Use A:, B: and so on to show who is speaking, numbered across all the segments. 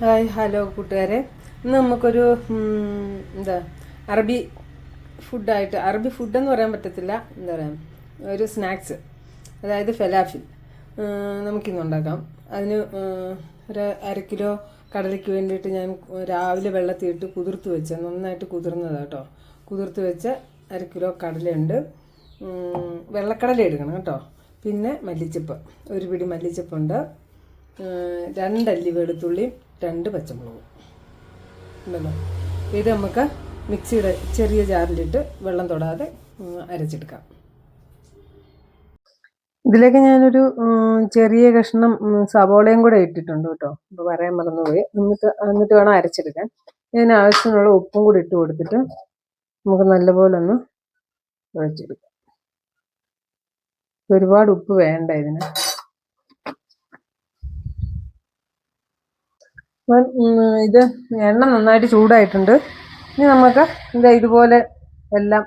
A: Hi hello കൂട്ടുകാരെ. ഇന്ന് നമുക്കൊരു എന്താ അറബി ഫുഡായിട്ട് അറബി ഫുഡെന്ന് പറയാൻ പറ്റത്തില്ല. എന്താ പറയുക ഒരു സ്നാക്സ് അതായത് ഫെലാഫിൽ. നമുക്കിന്ന് ഉണ്ടാക്കാം. അതിന് ഒരു അര കിലോ കടലയ്ക്ക് വേണ്ടിയിട്ട് ഞാൻ രാവിലെ വെള്ളത്തിയിട്ട് കുതിർത്ത് വെച്ച നന്നായിട്ട് കുതിർന്നതാണ് കേട്ടോ കുതിർത്ത് വെച്ച അര കിലോ കടലയുണ്ട്. വെള്ളക്കടല എടുക്കണം കേട്ടോ. പിന്നെ മല്ലിച്ചപ്പ്. ഒരു പിടി മല്ലിച്ചപ്പുണ്ട്. രണ്ടല്ലി വെളുത്തുള്ളിയും രണ്ട് പച്ചമുളകും. ഉണ്ടല്ലോ ഇത് നമുക്ക് മിക്സിയുടെ ചെറിയ ജാറിലിട്ട് വെള്ളം തൊടാതെ അരച്ചെടുക്കാം. ഇതിലേക്ക് ഞാനൊരു ചെറിയ കഷ്ണം സവോളയും കൂടെ ഇട്ടിട്ടുണ്ട് കേട്ടോ. അപ്പോൾ പറയാൻ മറന്നുപോയി. എന്നിട്ട് എന്നിട്ട് വേണം അരച്ചെടുക്കാൻ. ഇതിന് ആവശ്യമുള്ള ഉപ്പും കൂടി ഇട്ട് കൊടുത്തിട്ട് നമുക്ക് നല്ലപോലെ ഒന്ന് കുഴച്ചെടുക്കാം ഒരുപാട് ഉപ്പ് വേണ്ട ഇതിന് അപ്പം, ഉം, ഇത് എണ്ണ നന്നായിട്ട് ചൂടായിട്ടുണ്ട്. ഇനി നമുക്ക് ഇതാ ഇതുപോലെ എല്ലാം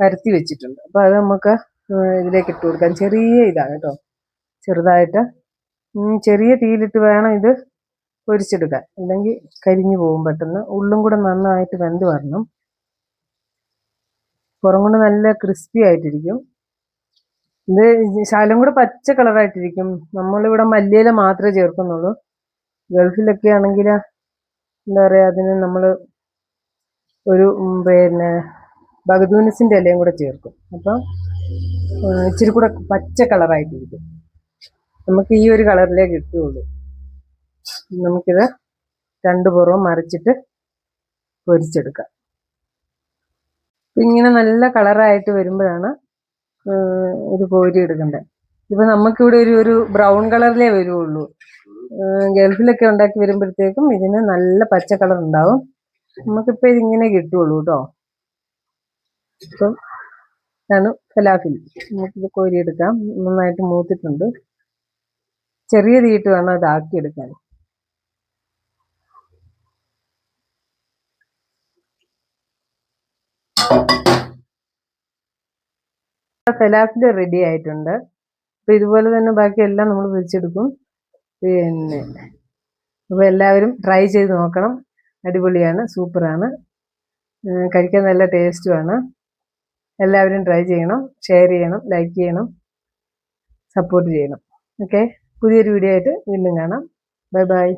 A: പരത്തി വെച്ചിട്ടുണ്ട്. അപ്പോൾ അത് നമുക്ക് ഇതിലേക്ക് ഇട്ട് കൊടുക്കാം. ചെറിയ ഇതാണ് കേട്ടോ. ചെറുതായിട്ട് ചെറിയ തീയിലിട്ട് വേണം ഇത് പൊരിച്ചെടുക്കാൻ. അല്ലെങ്കിൽ കരിഞ്ഞു പോകും പെട്ടെന്ന്. ഉള്ളും കൂടെ നന്നായിട്ട് വെന്ത് വരണം. പുറം കൊണ്ട് നല്ല ക്രിസ്പി ആയിട്ടിരിക്കും. ഇത് ശാലം കൂടെ പച്ച കളറായിട്ടിരിക്കും. നമ്മളിവിടെ മല്ലിയില മാത്രമേ ചേർക്കുന്നുള്ളൂ. ഗൾഫിലൊക്കെ ആണെങ്കിൽ എന്താ പറയുക അതിന് നമ്മൾ ഒരു പിന്നെ ബഗദൂനിസിന്റെ ഇലയും കൂടെ ചേർക്കും. അപ്പം ഇച്ചിരി കൂടെ പച്ച കളറായിട്ടിരിക്കും. നമുക്ക് ഈ ഒരു കളറിലേ കിട്ടുകയുള്ളൂ. നമുക്കിത് രണ്ടു പുറവും മറിച്ചിട്ട് പൊരിച്ചെടുക്കാം. ഇങ്ങനെ നല്ല കളറായിട്ട് വരുമ്പോഴാണ് ഇത് കോരി എടുക്കേണ്ടത് ഇപ്പം നമുക്കിവിടെ ഒരു ഒരു ബ്രൗൺ കളറിലേ വരുള്ളൂ ഗൾഫിലൊക്കെ ഉണ്ടാക്കി വരുമ്പോഴത്തേക്കും ഇതിന് നല്ല പച്ച കളർ ഉണ്ടാവും. നമുക്കിപ്പോൾ ഇതിങ്ങനെ കിട്ടുള്ളൂ കേട്ടോ ഇപ്പം ഇതാണ് ഫലാഫിൽ. നമുക്കിത് കോരിയെടുക്കാം. നന്നായിട്ട് മൂത്തിട്ടുണ്ട്. ചെറിയ തീയിട്ട് വേണം അത് ആക്കിയെടുക്കാൻ. ഫലാഫിൽ റെഡി ആയിട്ടുണ്ട്. അപ്പൊ ഇതുപോലെ തന്നെ ബാക്കി എല്ലാം നമ്മൾ വെച്ചെടുക്കും പിന്നെ. അപ്പോൾ എല്ലാവരും ട്രൈ ചെയ്ത് നോക്കണം. അടിപൊളിയാണ് സൂപ്പറാണ്. കഴിക്കാൻ നല്ല ടേസ്റ്റുമാണ് എല്ലാവരും ട്രൈ ചെയ്യണം ഷെയർ ചെയ്യണം ലൈക്ക് ചെയ്യണം സപ്പോർട്ട് ചെയ്യണം. ഓക്കെ പുതിയൊരു വീഡിയോ ആയിട്ട് വീണ്ടും കാണാം. Bye bye